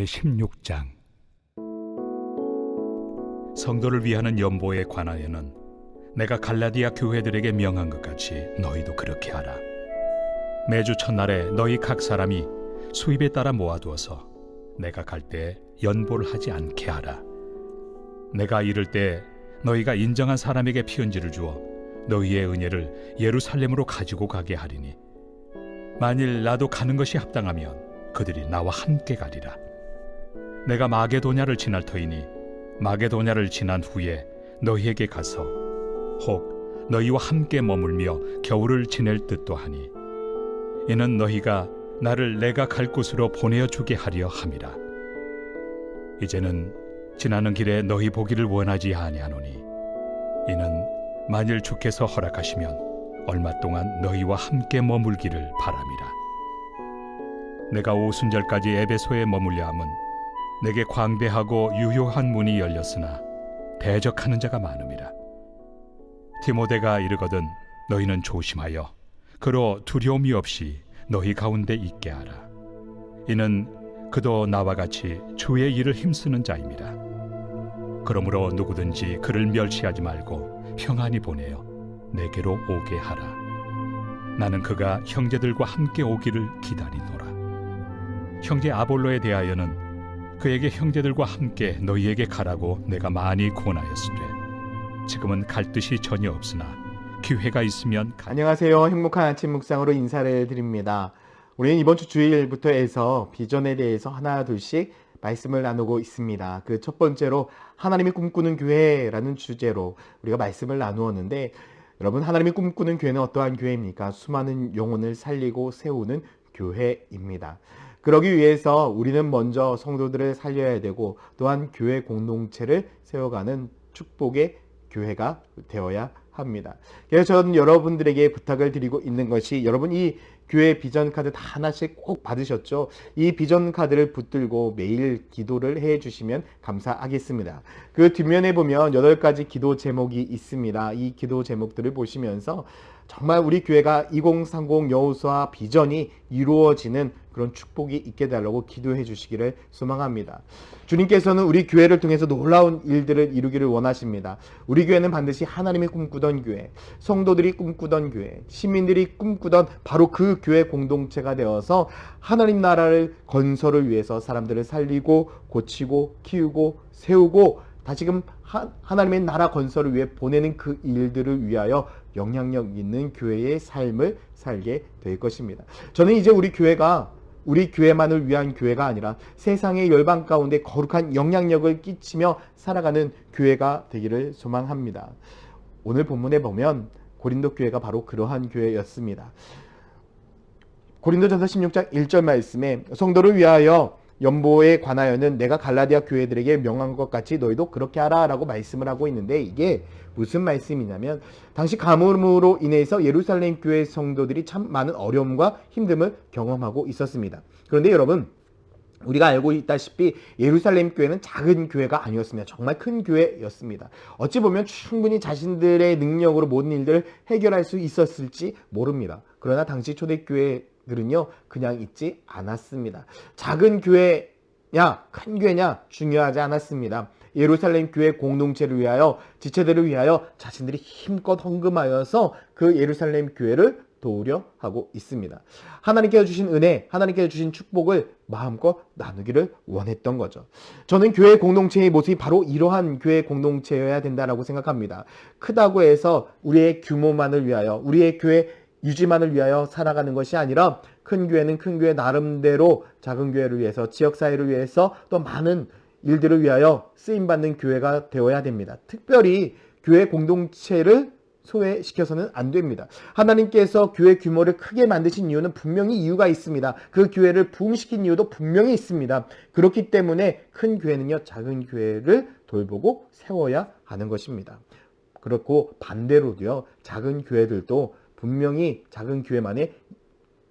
제16장 성도를 위하는 연보에 관하여는 내가 갈라디아 교회들에게 명한 것 같이 너희도 그렇게 하라. 매주 첫날에 너희 각 사람이 수입에 따라 모아두어서 내가 갈 때 연보를 하지 않게 하라. 내가 이를 때 너희가 인정한 사람에게 피은지를 주어 너희의 은혜를 예루살렘으로 가지고 가게 하리니 만일 나도 가는 것이 합당하면 그들이 나와 함께 가리라. 내가 마게도냐를 지날 터이니 마게도냐를 지난 후에 너희에게 가서 혹 너희와 함께 머물며 겨울을 지낼 듯도 하니 이는 너희가 나를 내가 갈 곳으로 보내어 주게 하려 함이라. 이제는 지나는 길에 너희 보기를 원하지 아니하노니 이는 만일 주께서 허락하시면 얼마 동안 너희와 함께 머물기를 바람이라. 내가 오순절까지 에베소에 머물려 함은 내게 광대하고 유효한 문이 열렸으나 대적하는 자가 많음이라. 디모데가 이르거든 너희는 조심하여 그로 두려움이 없이 너희 가운데 있게 하라. 이는 그도 나와 같이 주의 일을 힘쓰는 자입니다. 그러므로 누구든지 그를 멸시하지 말고 평안히 보내어 내게로 오게 하라. 나는 그가 형제들과 함께 오기를 기다리노라. 형제 아볼로에 대하여는 그에게 형제들과 함께 너희에게 가라고 내가 많이 권하였으되 지금은 갈 뜻이 전혀 없으나 기회가 있으면 가. 안녕하세요. 행복한 아침 묵상으로 인사를 드립니다. 우리는 이번 주 주일부터 해서 비전에 대해서 하나 둘씩 말씀을 나누고 있습니다. 그 첫 번째로 하나님이 꿈꾸는 교회라는 주제로 우리가 말씀을 나누었는데 여러분 하나님이 꿈꾸는 교회는 어떠한 교회입니까? 수많은 영혼을 살리고 세우는 교회입니다. 그러기 위해서 우리는 먼저 성도들을 살려야 되고 또한 교회 공동체를 세워가는 축복의 교회가 되어야 합니다. 그래서 저는 여러분들에게 부탁을 드리고 있는 것이 여러분 이 교회 비전 카드 다 하나씩 꼭 받으셨죠? 이 비전 카드를 붙들고 매일 기도를 해 주시면 감사하겠습니다. 그 뒷면에 보면 여덟 가지 기도 제목이 있습니다. 이 기도 제목들을 보시면서 정말 우리 교회가 2030 여호수아 비전이 이루어지는 그런 축복이 있게 달라고 기도해 주시기를 소망합니다. 주님께서는 우리 교회를 통해서 놀라운 일들을 이루기를 원하십니다. 우리 교회는 반드시 하나님이 꿈꾸던 교회, 성도들이 꿈꾸던 교회, 시민들이 꿈꾸던 바로 그 교회 공동체가 되어서 하나님 나라를 건설을 위해서 사람들을 살리고 고치고 키우고 세우고 다시금 하나님의 나라 건설을 위해 보내는 그 일들을 위하여 영향력 있는 교회의 삶을 살게 될 것입니다. 저는 이제 우리 교회가 우리 교회만을 위한 교회가 아니라 세상의 열방 가운데 거룩한 영향력을 끼치며 살아가는 교회가 되기를 소망합니다. 오늘 본문에 보면 고린도 교회가 바로 그러한 교회였습니다. 고린도전서 16장 1절 말씀에 성도를 위하여 연보에 관하여는 내가 갈라디아 교회들에게 명한 것 같이 너희도 그렇게 하라라고 말씀을 하고 있는데 이게 무슨 말씀이냐면 당시 가뭄으로 인해서 예루살렘 교회 성도들이 참 많은 어려움과 힘듦을 경험하고 있었습니다. 그런데 여러분 우리가 알고 있다시피 예루살렘 교회는 작은 교회가 아니었습니다. 정말 큰 교회였습니다. 어찌 보면 충분히 자신들의 능력으로 모든 일들을 해결할 수 있었을지 모릅니다. 그러나 당시 초대교회 들은요 그냥 있지 않았습니다. 작은 교회냐 큰 교회냐 중요하지 않았습니다. 예루살렘 교회 공동체를 위하여 지체들을 위하여 자신들이 힘껏 헌금하여서 그 예루살렘 교회를 도우려 하고 있습니다. 하나님께서 주신 은혜, 하나님께서 주신 축복을 마음껏 나누기를 원했던 거죠. 저는 교회 공동체의 모습이 바로 이러한 교회 공동체여야 된다라고 생각합니다. 크다고 해서 우리의 규모만을 위하여, 우리의 교회 유지만을 위하여 살아가는 것이 아니라 큰 교회는 큰 교회 나름대로 작은 교회를 위해서 지역 사회를 위해서 또 많은 일들을 위하여 쓰임 받는 교회가 되어야 됩니다. 특별히 교회 공동체를 소외시켜서는 안 됩니다. 하나님께서 교회 규모를 크게 만드신 이유는 분명히 이유가 있습니다. 그 교회를 부흥시킨 이유도 분명히 있습니다. 그렇기 때문에 큰 교회는요, 작은 교회를 돌보고 세워야 하는 것입니다. 그렇고 반대로도요, 작은 교회들도 분명히 작은 교회만의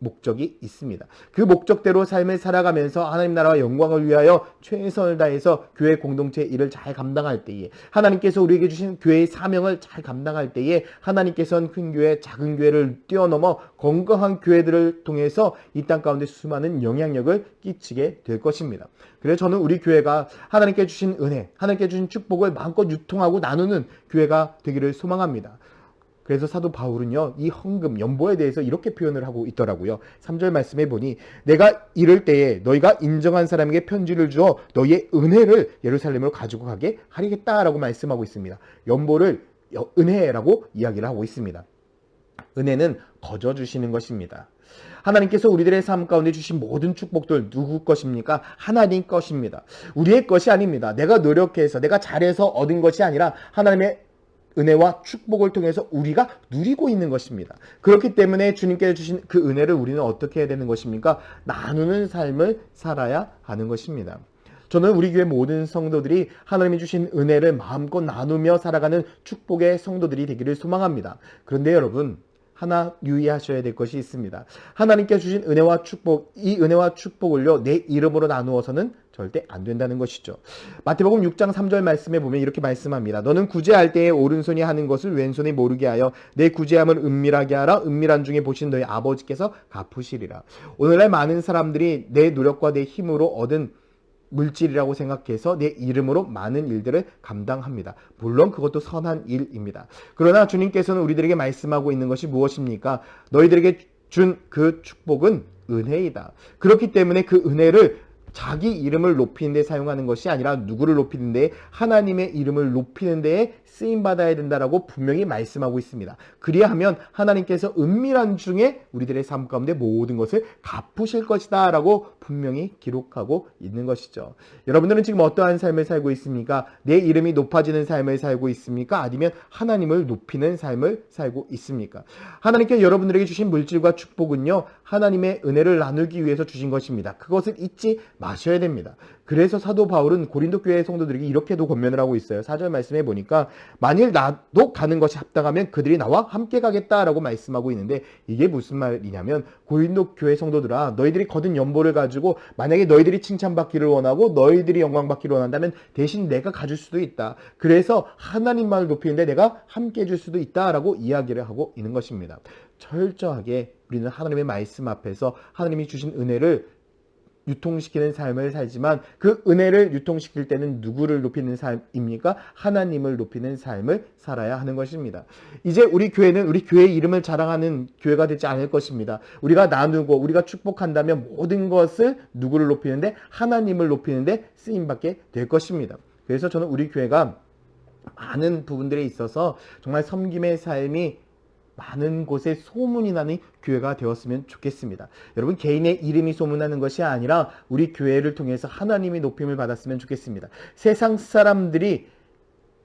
목적이 있습니다. 그 목적대로 삶을 살아가면서 하나님 나라와 영광을 위하여 최선을 다해서 교회 공동체 일을 잘 감당할 때에 하나님께서 우리에게 주신 교회의 사명을 잘 감당할 때에 하나님께서는 큰 교회, 작은 교회를 뛰어넘어 건강한 교회들을 통해서 이 땅 가운데 수많은 영향력을 끼치게 될 것입니다. 그래서 저는 우리 교회가 하나님께 주신 은혜, 하나님께 주신 축복을 마음껏 유통하고 나누는 교회가 되기를 소망합니다. 그래서 사도 바울은요, 이 헌금, 연보에 대해서 이렇게 표현을 하고 있더라고요. 3절 말씀해 보니, 내가 이럴 때에 너희가 인정한 사람에게 편지를 주어 너희의 은혜를 예루살렘으로 가지고 가게 하리겠다라고 말씀하고 있습니다. 연보를 여- 은혜라고 이야기를 하고 있습니다. 은혜는 거저 주시는 것입니다. 하나님께서 우리들의 삶 가운데 주신 모든 축복들 누구 것입니까? 하나님 것입니다. 우리의 것이 아닙니다. 내가 노력해서 내가 잘해서 얻은 것이 아니라 하나님의 은혜와 축복을 통해서 우리가 누리고 있는 것입니다. 그렇기 때문에 주님께서 주신 그 은혜를 우리는 어떻게 해야 되는 것입니까? 나누는 삶을 살아야 하는 것입니다. 저는 우리 교회 모든 성도들이 하나님이 주신 은혜를 마음껏 나누며 살아가는 축복의 성도들이 되기를 소망합니다. 그런데 여러분, 하나 유의하셔야 될 것이 있습니다. 하나님께 주신 은혜와 축복, 이 은혜와 축복을요, 내 이름으로 나누어서는 절대 안 된다는 것이죠. 마태복음 6장 3절 말씀에 보면 이렇게 말씀합니다. 너는 구제할 때에 오른손이 하는 것을 왼손이 모르게 하여 내 구제함을 은밀하게 하라. 은밀한 중에 보신 너희 아버지께서 갚으시리라. 오늘날 많은 사람들이 내 노력과 내 힘으로 얻은 물질이라고 생각해서 내 이름으로 많은 일들을 감당합니다. 물론 그것도 선한 일입니다. 그러나 주님께서는 우리들에게 말씀하고 있는 것이 무엇입니까? 너희들에게 준 그 축복은 은혜이다. 그렇기 때문에 그 은혜를 자기 이름을 높이는 데 사용하는 것이 아니라 누구를 높이는 데 하나님의 이름을 높이는 데에 쓰임 받아야 된다라고 분명히 말씀하고 있습니다. 그리하면 하나님께서 은밀한 중에 우리들의 삶 가운데 모든 것을 갚으실 것이다라고 분명히 기록하고 있는 것이죠. 여러분들은 지금 어떠한 삶을 살고 있습니까? 내 이름이 높아지는 삶을 살고 있습니까? 아니면 하나님을 높이는 삶을 살고 있습니까? 하나님께 여러분들에게 주신 물질과 축복은요. 하나님의 은혜를 나누기 위해서 주신 것입니다. 그것을 잊지 마셔야 됩니다. 그래서 사도 바울은 고린도 교회 성도들에게 이렇게도 권면을 하고 있어요. 4절 말씀해 보니까 만일 나도 가는 것이 합당하면 그들이 나와 함께 가겠다라고 말씀하고 있는데 이게 무슨 말이냐면 고린도 교회 성도들아 너희들이 거둔 연보를 가지고 만약에 너희들이 칭찬받기를 원하고 너희들이 영광받기를 원한다면 대신 내가 가질 수도 있다. 그래서 하나님만을 높이는데 내가 함께 해줄 수도 있다라고 이야기를 하고 있는 것입니다. 철저하게 우리는 하나님의 말씀 앞에서 하나님이 주신 은혜를 유통시키는 삶을 살지만 그 은혜를 유통시킬 때는 누구를 높이는 삶입니까? 하나님을 높이는 삶을 살아야 하는 것입니다. 이제 우리 교회는 우리 교회의 이름을 자랑하는 교회가 되지 않을 것입니다. 우리가 나누고 우리가 축복한다면 모든 것을 누구를 높이는데 하나님을 높이는데 쓰임받게 될 것입니다. 그래서 저는 우리 교회가 많은 부분들에 있어서 정말 섬김의 삶이 많은 곳에 소문이 나는 교회가 되었으면 좋겠습니다. 여러분 개인의 이름이 소문나는 것이 아니라 우리 교회를 통해서 하나님이 높임을 받았으면 좋겠습니다. 세상 사람들이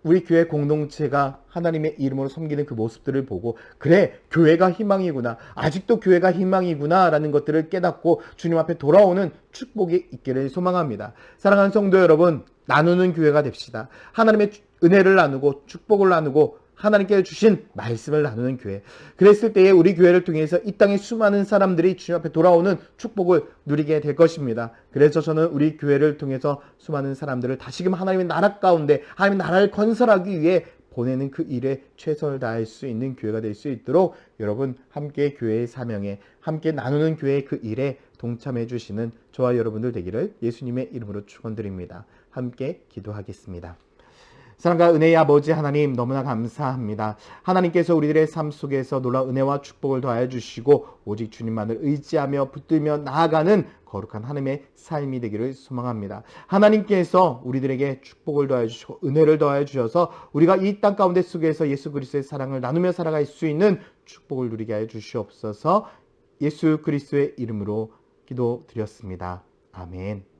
우리 교회 공동체가 하나님의 이름으로 섬기는 그 모습들을 보고 그래 교회가 희망이구나 아직도 교회가 희망이구나라는 것들을 깨닫고 주님 앞에 돌아오는 축복이 있기를 소망합니다. 사랑하는 성도 여러분 나누는 교회가 됩시다. 하나님의 은혜를 나누고 축복을 나누고 하나님께 주신 말씀을 나누는 교회. 그랬을 때에 우리 교회를 통해서 이 땅의 수많은 사람들이 주님 앞에 돌아오는 축복을 누리게 될 것입니다. 그래서 저는 우리 교회를 통해서 수많은 사람들을 다시금 하나님의 나라 가운데 하나님의 나라를 건설하기 위해 보내는 그 일에 최선을 다할 수 있는 교회가 될 수 있도록 여러분 함께 교회의 사명에 함께 나누는 교회의 그 일에 동참해 주시는 저와 여러분들 되기를 예수님의 이름으로 축원드립니다. 함께 기도하겠습니다. 사랑과 은혜의 아버지 하나님 너무나 감사합니다. 하나님께서 우리들의 삶 속에서 놀라운 은혜와 축복을 더하여 주시고 오직 주님만을 의지하며 붙들며 나아가는 거룩한 하나님의 삶이 되기를 소망합니다. 하나님께서 우리들에게 축복을 더하여 주시고 은혜를 더하여 주셔서 우리가 이 땅 가운데 속에서 예수 그리스도의 사랑을 나누며 살아갈 수 있는 축복을 누리게 하여 주시옵소서. 예수 그리스도의 이름으로 기도드렸습니다. 아멘.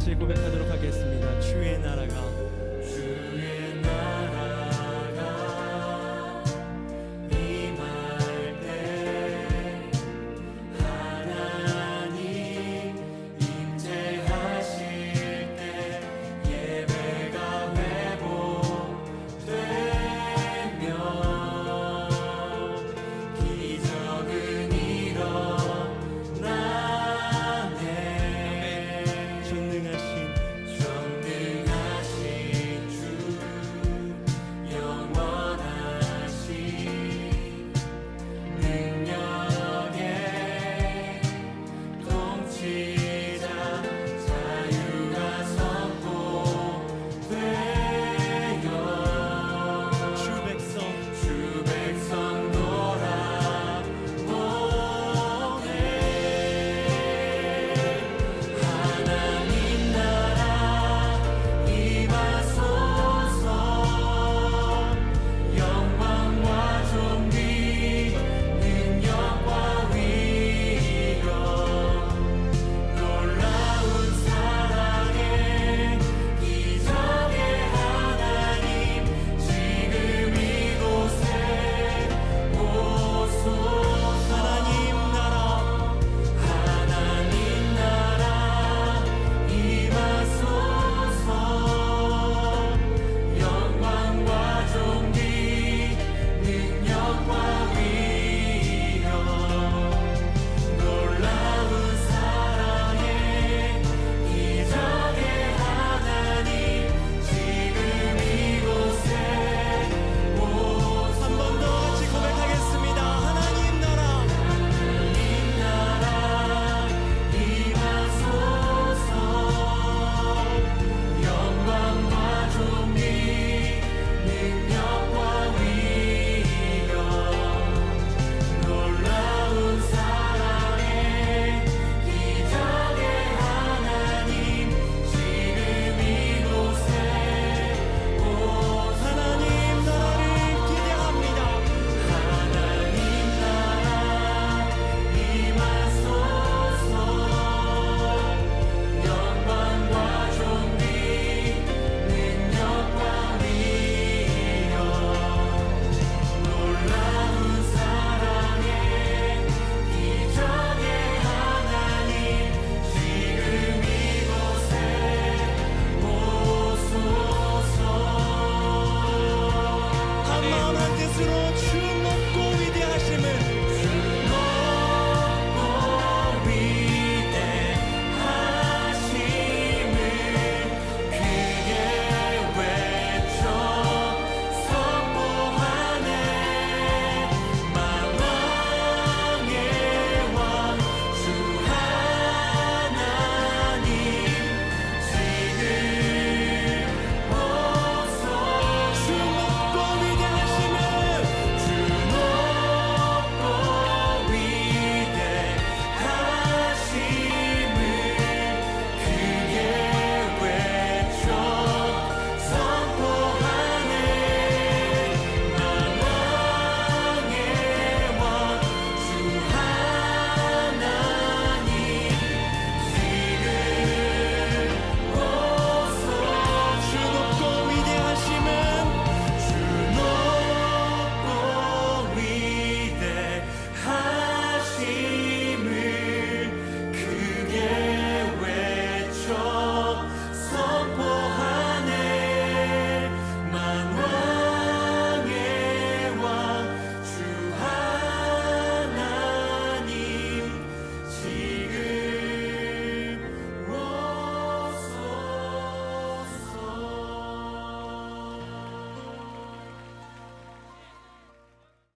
같이 고백하도록 하겠습니다. 주의 나라가